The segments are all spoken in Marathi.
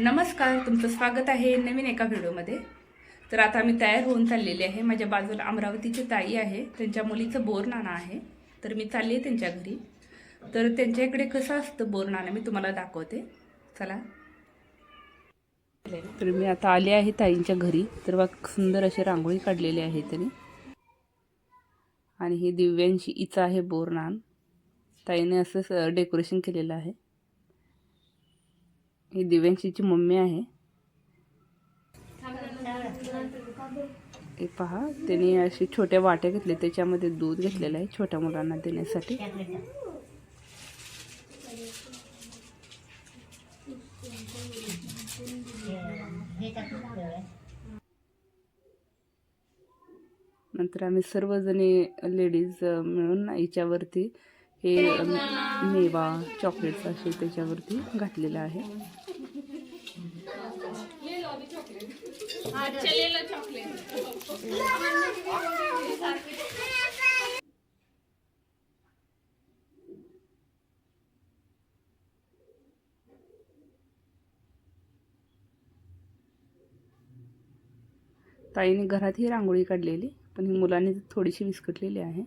नमस्कार तुमचं स्वागत आहे नवीन एका व्हिडिओमध्ये. तर आता मी तयार होऊन चाललेली आहे. माझ्या बाजूला अमरावतीची ताई आहे. त्यांच्या मुलीचं बोर नाणं आहे. तर मी चालली आहे त्यांच्या घरी. तर त्यांच्या इकडे कसं असतं बोरनाणं मी तुम्हाला दाखवते. चला. तर मी आता आले आहे ताईंच्या घरी. तर बघ सुंदर अशी रांगोळी काढलेली आहे त्यांनी. आणि ही दिव्यांशी इचा आहे बोर नान ताईने असं डेकोरेशन केलेलं आहे. ही दिव्यांशीची मम्मी आहे. हे पहा त्याने अशी छोट्या वाट्या घेतल्या त्याच्यामध्ये दूध घेतलेलं आहे छोट्या मुलांना देण्यासाठी. नंतर आम्ही सर्वजणी लेडीज मिळून याच्यावरती हे मेवा चॉकलेट्स असे त्याच्यावरती घातलेलं आहे. ताईने घरात ही रांगोळी काढलेली पण ही मुलांनी थोडीशी विस्कटलेली आहे.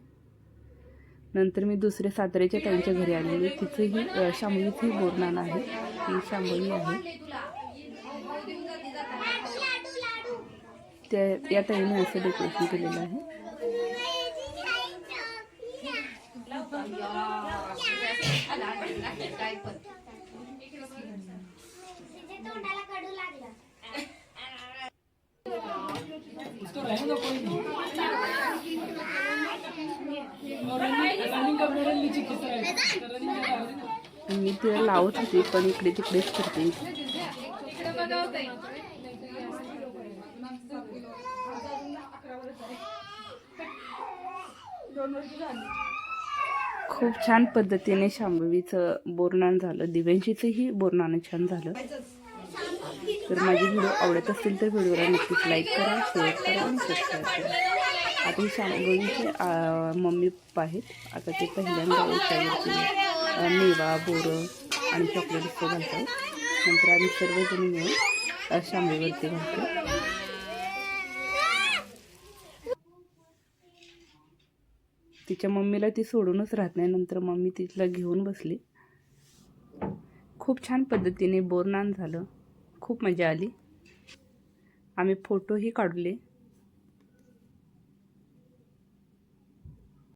नंतर मी दुसऱ्या साताऱ्याच्या त्यांच्या घरी आलेली तिचंही अ, शांभवीचंही बोरनान आहे. ही शांबळी आहे. त्या या ताईने असं डेकोरेशन केलेलं आहे. मी तिला लावत होती पण इकडे तिकडेच करते खूप छान पद्धतीने शांभवीचं बोरनान झालं. दिव्यांशीचंही बोरनानं छान झालं. तर माझी व्हिडिओ आवडत असतील तर व्हिडिओला नक्कीच लाईक करा शेअर करा आणि सबस्क्राईब करा. आता ही मम्मी पप्पा आहेत. आता ते पहिल्यांदा याच्यावरती मेवा बोरं आणि चॉकलेट घालतात. नंतर आम्ही सर्वजण मिळून शांबेवरती घालतो. तिच्या मम्मीला ती सोडूनच राहत नाही. नंतर मम्मी तिला घेऊन बसली. खूप छान पद्धतीने बोरनान झालं. खूप मजा आली. आम्ही फोटोही काढले.